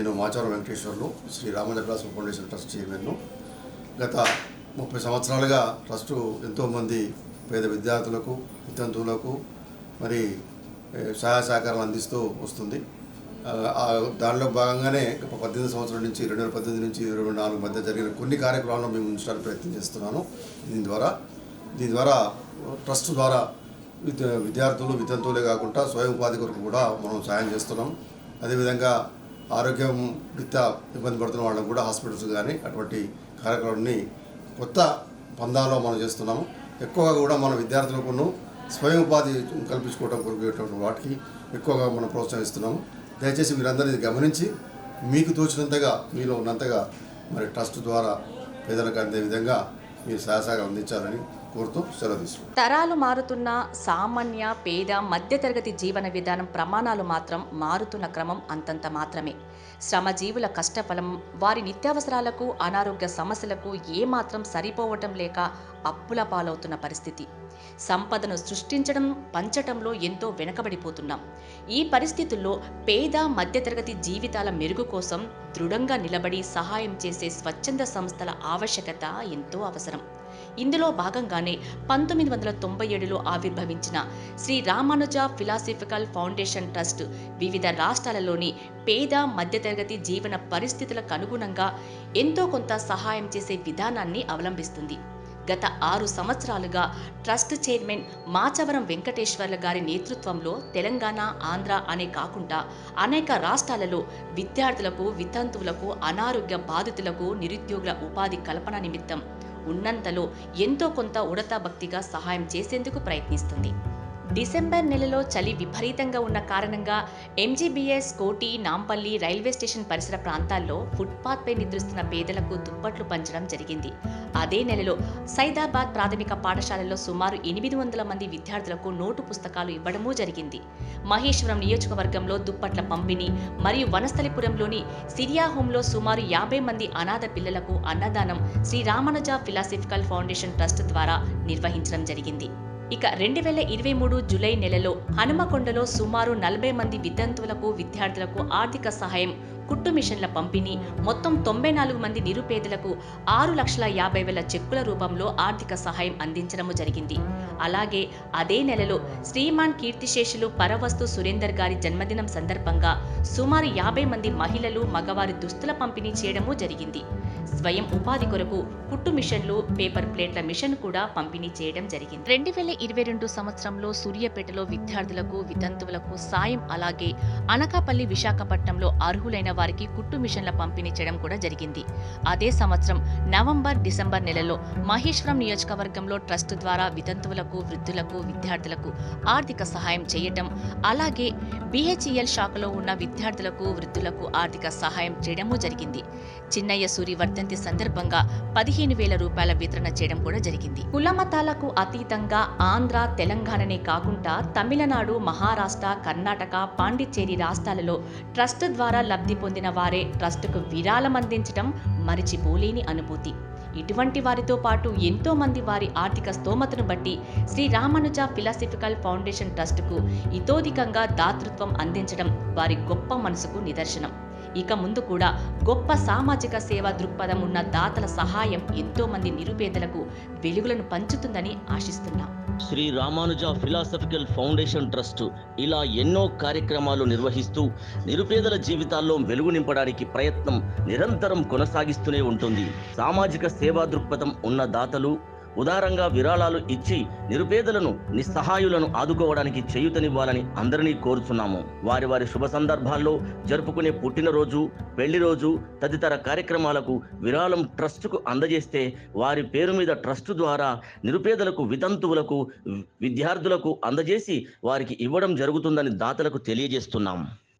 నేను Macharam Venkateswarlu Sri Ramachandra foundation trust చైర్మన్ను. గత ముప్పై సంవత్సరాలుగా ట్రస్టు ఎంతోమంది పేద విద్యార్థులకు వితంతువులకు మరి సహాయ సహకారాలు అందిస్తూ వస్తుంది. దానిలో భాగంగానే ఒక పద్దెనిమిది సంవత్సరాల నుంచి రెండు వేల పద్దెనిమిది నుంచి ఇరవై నాలుగు మధ్య జరిగిన కొన్ని కార్యక్రమాలను మేము ఉంచడానికి ప్రయత్నం చేస్తున్నాను దీని ద్వారా. దీని ద్వారా ట్రస్ట్ ద్వారా విద్య విద్యార్థులు వితంతువులే కాకుండా స్వయం ఉపాధి కొరకు కూడా మనం సాయం చేస్తున్నాం. అదేవిధంగా ఆరోగ్యం రీత్యా ఇబ్బంది పడుతున్న వాళ్ళకు కూడా హాస్పిటల్స్ కానీ అటువంటి కార్యక్రమాన్ని కొత్త పందాలో మనం చేస్తున్నాము. ఎక్కువగా కూడా మన విద్యార్థులకు స్వయం ఉపాధి కల్పించుకోవడం కొరికేటువంటి వాటికి ఎక్కువగా మనం ప్రోత్సహిస్తున్నాము. దయచేసి మీరందరినీ గమనించి మీకు తోచినంతగా మీలో ఉన్నంతగా మరి ట్రస్ట్ ద్వారా పేదలకు అందే విధంగా మీరు సహాయసహకారం అందించాలని కోరుతూ సెలవు తీసుకుంటాం తరాలు మారుతున్న సామాన్య పేద మధ్యతరగతి జీవన విధానం ప్రమాణాలు మాత్రం మారుతున్న క్రమం అంతంత మాత్రమే. శ్రమజీవుల కష్టఫలం వారి నిత్యావసరాలకు అనారోగ్య సమస్యలకు ఏమాత్రం సరిపోవటం లేక అప్పుల పాలవుతున్న పరిస్థితి. సంపదను సృష్టించడం పంచటంలో ఎంతో వెనకబడిపోతున్నాం. ఈ పరిస్థితుల్లో పేద మధ్యతరగతి జీవితాల మెరుగు కోసం దృఢంగా నిలబడి సహాయం చేసే స్వచ్ఛంద సంస్థల ఆవశ్యకత ఎంతో అవసరం. ఇందులో భాగంగానే పంతొమ్మిది వందల తొంభై ఏడులో ఆవిర్భవించిన Sri Ramanuja philosophical foundation trust వివిధ రాష్ట్రాలలోని పేద మధ్యతరగతి జీవన పరిస్థితులకు అనుగుణంగా ఎంతో కొంత సహాయం చేసే విధానాన్ని అవలంబిస్తుంది. గత ఆరు సంవత్సరాలుగా ట్రస్ట్ చైర్మన్ మాచవరం వెంకటేశ్వర్ల గారి నేతృత్వంలో తెలంగాణ ఆంధ్ర అనే కాకుండా అనేక రాష్ట్రాలలో విద్యార్థులకు వితంతువులకు అనారోగ్య బాధితులకు నిరుద్యోగుల ఉపాధి కల్పన నిమిత్తం ఉన్నంతలో ఎంతో కొంత ఉడతా భక్తిగా సహాయం చేసేందుకు ప్రయత్నిస్తుంది. డిసెంబర్ నెలలో చలి విపరీతంగా ఉన్న కారణంగా ఎంజీబీఎస్ కోటి నాంపల్లి రైల్వే స్టేషన్ పరిసర ప్రాంతాల్లో ఫుట్పాత్పై నిద్రిస్తున్న పేదలకు దుప్పట్లు పంచడం జరిగింది. అదే నెలలో సైదాబాద్ ప్రాథమిక పాఠశాలలో సుమారు ఎనిమిది వందల మంది విద్యార్థులకు నోటు పుస్తకాలు ఇవ్వడమూ జరిగింది. మహేశ్వరం నియోజకవర్గంలో దుప్పట్ల పంపిణీ మరియు వనస్థలిపురంలోని సిరియా హోంలో సుమారు యాభై మంది అనాథ పిల్లలకు అన్నదానం Sri Ramanuja philosophical foundation trust ద్వారా నిర్వహించడం జరిగింది. ఇక రెండు వేల ఇరవై మూడు జూలై నెలలో హనుమకొండలో సుమారు నలభై మంది విద్యార్థులకు విద్యార్థులకు ఆర్థిక సహాయం కుట్టు మిషన్ల పంపిణీ. మొత్తం తొంభై నాలుగు మంది నిరుపేదలకు ఆరు లక్షల యాభై వేల చెక్కుల రూపంలో ఆర్థిక సహాయం అందించడము జరిగింది. అలాగే అదే నెలలో శ్రీమాన్ కీర్తిశేషులు పరవస్తు సురేందర్ గారి జన్మదినం సందర్భంగా సుమారు యాభై మంది మహిళలు మగవారి దుస్తుల పంపిణీ చేయడము జరిగింది. స్వయం ఉపాధి కొరకు కుట్టు మిషన్లు పేపర్ ప్లేట్ల మిషన్ కూడా పంపిణీ చేయడం జరిగింది. రెండు వేల ఇరవై రెండు సంవత్సరంలో సూర్యాపేటలో విద్యార్థులకు వితంతువులకు సాయం అలాగే అనకాపల్లి విశాఖపట్నంలో అర్హులైన వారికి కుట్టు మిషన్ల పంపిణీ చేయడం కూడా జరిగింది. అదే సంవత్సరం నవంబర్ డిసెంబర్ నెలలో మహేశ్వరం నియోజకవర్గంలో ట్రస్ట్ ద్వారా వితంతువులకు వృద్ధులకు విద్యార్థులకు ఆర్థిక సహాయం చేయటం అలాగే బీహెచ్ఈఎల్ శాఖలో ఉన్న విద్యార్థులకు వృద్ధులకు ఆర్థిక సహాయం చేయడము జరిగింది. చిన్నయ్య సూరి వర్ధంతి సందర్భంగా పదిహేను వేల రూపాయల వితరణ చేయడం కూడా జరిగింది. కులమతాలకు అతీతంగా ఆంధ్ర తెలంగాణనే కాకుండా తమిళనాడు మహారాష్ట్ర కర్ణాటక పాండిచ్చేరి రాష్ట్రాలలో ట్రస్ట్ ద్వారా లబ్ధి పొందిన వారే ట్రస్టుకు విరాళం అందించడం మరిచిపోలేని అనుభూతి. ఇటువంటి వారితో పాటు ఎంతో మంది వారి ఆర్థిక స్తోమతను బట్టి శ్రీ రామానుజ ఫిలాసఫికల్ ఫౌండేషన్ ట్రస్టుకు ఇతోధికంగా దాతృత్వం అందించడం వారి గొప్ప మనసుకు నిదర్శనం. ఇక ముందు కూడా గొప్ప సామాజిక సేవా దృక్పథం ఉన్న దాతల సహాయం ఎంతో మంది నిరుపేదలకు వెలుగులను పంచుతుందని ఆశిస్తున్నాం. Sri Ramanuja philosophical foundation trust ఇలా ఎన్నో కార్యక్రమాలు నిర్వహిస్తూ నిరుపేదల జీవితాల్లో వెలుగు నింపడానికి ప్రయత్నం నిరంతరం కొనసాగిస్తూనే ఉంటుంది. సామాజిక సేవా దృక్పథం ఉన్న దాతలు ఉదారంగా విరాళాలు ఇచ్చి నిరుపేదలను నిస్సహాయులను ఆదుకోవడానికి చేయుతనివ్వాలని అందరినీ కోరుచున్నాము. వారి వారి శుభ సందర్భాల్లో జరుపుకునే పుట్టినరోజు పెళ్ళి రోజు తదితర కార్యక్రమాలకు విరాళం ట్రస్టుకు అందజేస్తే వారి పేరు మీద ట్రస్టు ద్వారా నిరుపేదలకు వితంతువులకు విద్యార్థులకు అందజేసి వారికి ఇవ్వడం జరుగుతుందని దాతలకు తెలియజేస్తున్నాం.